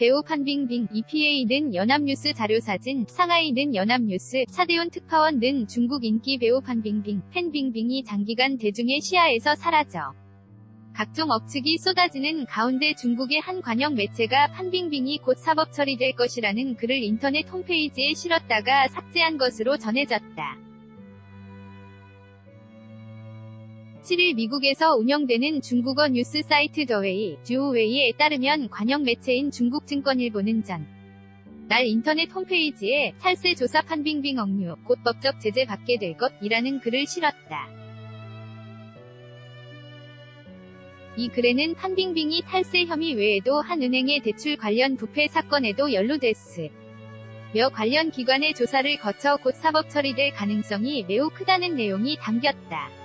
배우 판빙빙, EPA 등 연합뉴스 자료사진, 상하이 등 연합뉴스, 차대훈 특파원 등 중국 인기 배우 판빙빙, 팬빙빙이 장기간 대중의 시야에서 사라져 각종 억측이 쏟아지는 가운데 중국의 한 관영 매체가 판빙빙이 곧 사법 처리될 것이라는 글을 인터넷 홈페이지에 실었다가 삭제한 것으로 전해졌다. 7일 미국에서 운영되는 중국어 뉴스 사이트 더웨이, 듀오웨이에 따르면 관영 매체인 중국증권일보는 전, 날 인터넷 홈페이지에 탈세 조사 판빙빙 억류, 곧 법적 제재 받게 될 것이라는 글을 실었다. 이 글에는 판빙빙이 탈세 혐의 외에도 한 은행의 대출 관련 부패 사건에도 연루됐으. 며 관련 기관의 조사를 거쳐 곧 사법 처리될 가능성이 매우 크다는 내용이 담겼다.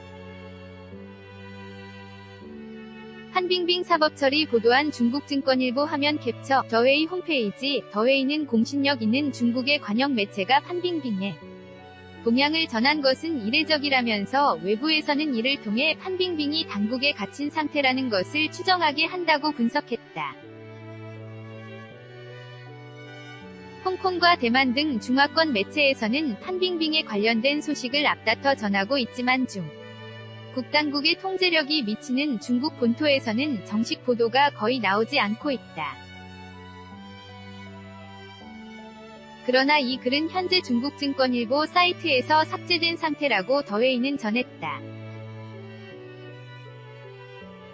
한빙빙 사법처리 보도한 중국증권일보 화면 캡처 더웨이 홈페이지 더웨이는 공신력 있는 중국의 관영 매체가 판빙빙의 동향을 전한 것은 이례적이라면서 외부에서는 이를 통해 판빙빙이 당국에 갇힌 상태라는 것을 추정하게 한다고 분석했다. 홍콩과 대만 등 중화권 매체에서는 판빙빙에 관련된 소식을 앞다퉈 전하고 있지만 중 국당국의 통제력이 미치는 중국 본토에서는 정식 보도가 거의 나오지 않고 있다. 그러나 이 글은 현재 중국 증권일보 사이트에서 삭제된 상태라고 더웨이는 전했다.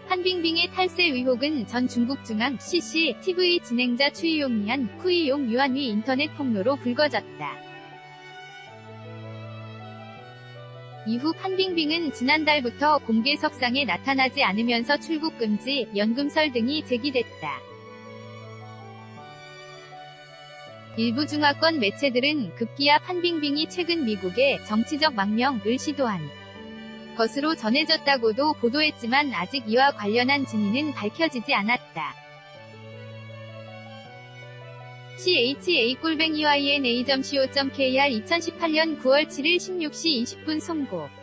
한빙빙의 탈세 의혹은 전 중국 중앙 CCTV 진행자 추이용이한 쿠이용 유한위 인터넷 폭로로 불거졌다. 이후 판빙빙은 지난달부터 공개 석상에 나타나지 않으면서 출국 금지, 연금설 등이 제기됐다. 일부 중화권 매체들은 급기야 판빙빙이 최근 미국의 정치적 망명을 시도한 것으로 전해졌다고도 보도했지만 아직 이와 관련한 진위는 밝혀지지 않았다. CHA-YNA.co.kr 2018년 9월 7일 16시 20분 송고